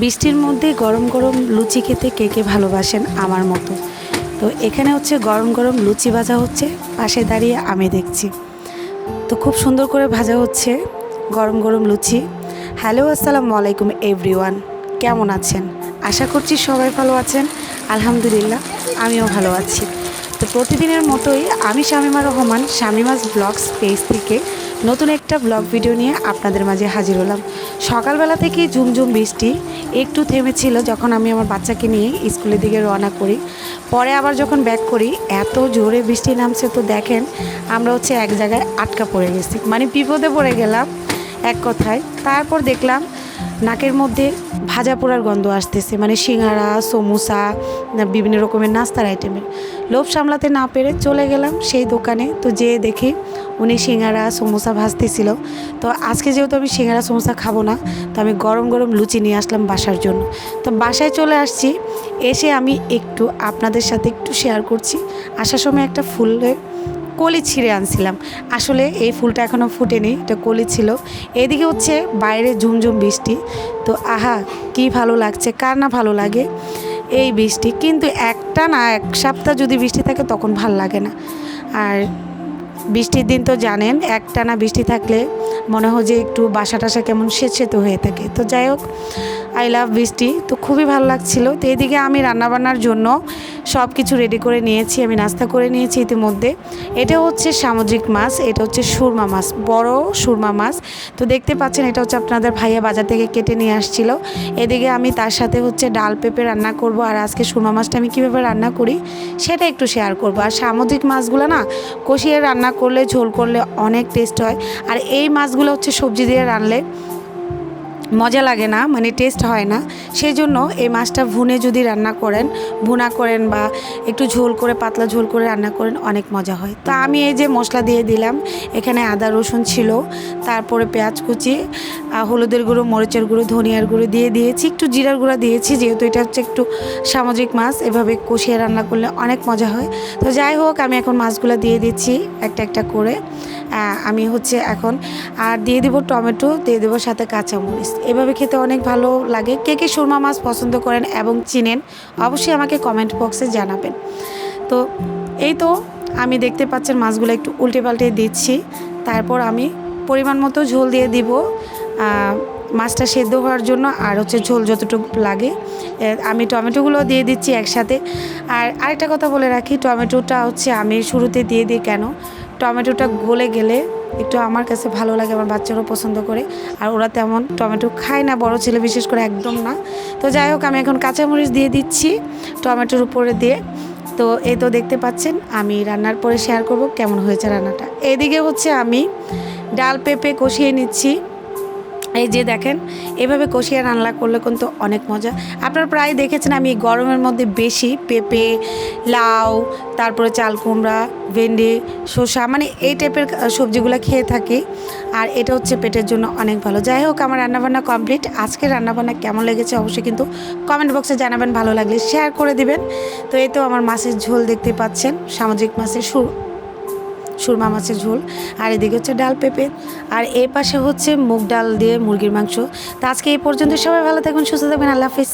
বৃষ্টির মধ্যে গরম গরম লুচি খেতে কে কে ভালোবাসেন আমার মতো। তো এখানে হচ্ছে গরম গরম লুচি ভাজা হচ্ছে, পাশে দাঁড়িয়ে আমি দেখছি। তো খুব সুন্দর করে ভাজা হচ্ছে গরম গরম লুচি। হ্যালো, আসসালামু আলাইকুম এভরিওয়ান, কেমন আছেন? আশা করছি সবাই ভালো আছেন, আলহামদুলিল্লাহ, আমিও ভালো আছি। তো প্রতিদিনের মতোই আমি শামিমা রহমান, শামিমাস ব্লগস পেজ থেকে নতুন একটা ব্লগ ভিডিও নিয়ে আপনাদের মাঝে হাজির হলাম। সকালবেলা থেকে ঝুমঝুম বৃষ্টি, একটু থেমেছিল যখন আমি আমার বাচ্চাকে নিয়ে স্কুলের দিকে রওনা করি। পরে আবার যখন ব্যাক করি, এত জোরে বৃষ্টি নামছে তো দেখেন, আমরা হচ্ছে এক জায়গায় আটকা পড়ে গেছি। মানে বিপদে পড়ে গেলাম, এক কথায়। তারপর দেখলাম নাকের মধ্যে ভাজা পোড়ার গন্ধ আসতেছে মানে সিঙ্গারা, সমোসা বিভিন্ন রকমের নাস্তার আইটেমের। লোভ সামলাতে না পেরে চলে গেলাম সেই দোকানে। তো যেয়ে দেখি উনি সিঙ্গারা, সমোসা ভাজতেছিল। তো আজকে যেহেতু আমি সিঙ্গারা, সমোসা খাব না, তো আমি গরম গরম লুচি নিয়ে আসলাম বাসার জন্য। তো বাসায় চলে আসছি, এসে আমি একটু আপনাদের সাথে একটু শেয়ার করছি। আসার সময় একটা ফুলের কলি ছিঁড়ে আনছিলাম। আসলে এই ফুলটা এখনও ফুটেনি, এটা কলি ছিল। এদিকে হচ্ছে বাইরে ঝুমঝুম বৃষ্টি। তো আহা, কি ভালো লাগছে, কার না ভালো লাগে এই বৃষ্টি। কিন্তু একটা না, এক সপ্তাহ যদি বৃষ্টি থাকে তখন ভালো লাগে না। আর বৃষ্টির দিন তো জানেন একটানা বৃষ্টি থাকলে মনে হয় যে একটু বাসা টাসা কেমন সেচেতো হয়ে থাকে। তো যাই হোক আই লাভ বৃষ্টি তো খুবই ভালো লাগছিল। তো এদিকে আমি রান্নাবান্নার জন্য সব কিছু রেডি করে নিয়েছি, আমি নাস্তা করে নিয়েছি ইতিমধ্যে। এটা হচ্ছে সামুদ্রিক মাছ, এটা হচ্ছে সুরমা মাছ, বড় সুরমা মাছ। তো দেখতে পাচ্ছেন, এটা হচ্ছে আপনাদের ভাইয়া বাজার থেকে কেটে নিয়ে আসছিল। এদিকে আমি তার সাথে হচ্ছে ডাল পেঁপে রান্না করব, আর আজকে সুরমা মাছটা আমি কীভাবে রান্না করি সেটা একটু শেয়ার করব। আর সামুদ্রিক মাছগুলো না, কষিয়ে রান্না করলে, ঝোল করলে অনেক টেস্ট হয়। আর এই মাছগুলো হচ্ছে সবজি দিয়ে রানলে মজা লাগে না মানে টেস্ট হয় না। সেই জন্য এই মাছটা ভুনে যদি রান্না করেন, ভুনা করেন বা একটু ঝোল করে, পাতলা ঝোল করে রান্না করেন, অনেক মজা হয়। তো আমি এই যে মশলা দিয়ে দিলাম, এখানে আদা, রসুন ছিল, তারপরে পেঁয়াজ কুচি হলুদের গুঁড়ো, মরিচের গুঁড়ো, ধনিয়ার গুঁড়ো দিয়ে দিয়েছি, একটু জিরার গুঁড়ো দিয়েছি, যেহেতু এটা হচ্ছে একটু সামাজিক মাছ, এভাবে কষিয়ে রান্না করলে অনেক মজা হয়। তো যাই হোক, আমি এখন মাছগুলো দিয়ে দিচ্ছি, একটা একটা করে। আমি হচ্ছে এখন, আর দিয়ে দিব টমেটো, দিয়ে দেবো সাথে কাঁচামরিচ। এভাবে খেতে অনেক ভালো লাগে। কে কে সুরমা মাছ পছন্দ করেন এবং চিনেন, অবশ্যই আমাকে কমেন্ট বক্সে জানাবেন। তো এই তো, আমি দেখতে পাচ্ছেন মাছগুলো একটু উল্টে পাল্টে দিচ্ছি। তারপর আমি পরিমাণ মতো ঝোল দিয়ে দিব মাছটা সেদ্ধ হওয়ার জন্য, আর হচ্ছে ঝোল যতটুকু লাগে। আমি টমেটোগুলো দিয়ে দিচ্ছি একসাথে। আর আরেকটা কথা বলে রাখি, টমেটোটা হচ্ছে আমি শুরুতে দিয়ে দিই কেন? টমেটোটা গলে গেলে একটু আমার কাছে ভালো লাগে, আমার বাচ্চারাও পছন্দ করে। আর ওরা তেমন টমেটো খায় না, বড় ছেলে বিশেষ করে একদম না। তো যাই হোক, আমি এখন কাঁচামরিচ দিয়ে দিচ্ছি টমেটোর উপরে দিয়ে। তো এই তো দেখতে পাচ্ছেন, আমি রান্নার পরে শেয়ার করব কেমন হয়েছে রান্নাটা। এদিকে হচ্ছে আমি ডাল পেঁপে কষিয়ে নিচ্ছি। এই যে দেখেন, এভাবে কষিয়ে রান্না করলে কিন্তু অনেক মজা। আপনারা প্রায় দেখেছেন আমি গরমের মধ্যে বেশি পেঁপে, লাউ, তারপরে চাল কুমড়া, ভেন্ডি, শসা মানে এই টাইপের সবজিগুলো খেয়ে থাকি। আর এটা হচ্ছে পেটের জন্য অনেক ভালো। যাই হোক, আমার রান্নাবান্না কমপ্লিট। আজকে রান্নাবান্না কেমন লেগেছে অবশ্যই কিন্তু কমেন্ট বক্সে জানাবেন, ভালো লাগলে শেয়ার করে দিবেন। তো এই তো আমার মাছের ঝোল দেখতে পাচ্ছেন, সামাজিক মাছের সুর সুরমা মাছের ঝোল, আর এদিকে হচ্ছে ডাল পেঁপে, আর এ পাশে হচ্ছে মুগ ডাল দিয়ে মুরগির মাংস। তো আজকে এই পর্যন্ত সবাই ভালো থাকবেন সুস্থ থাকবেন আল্লাহ হাফিজ।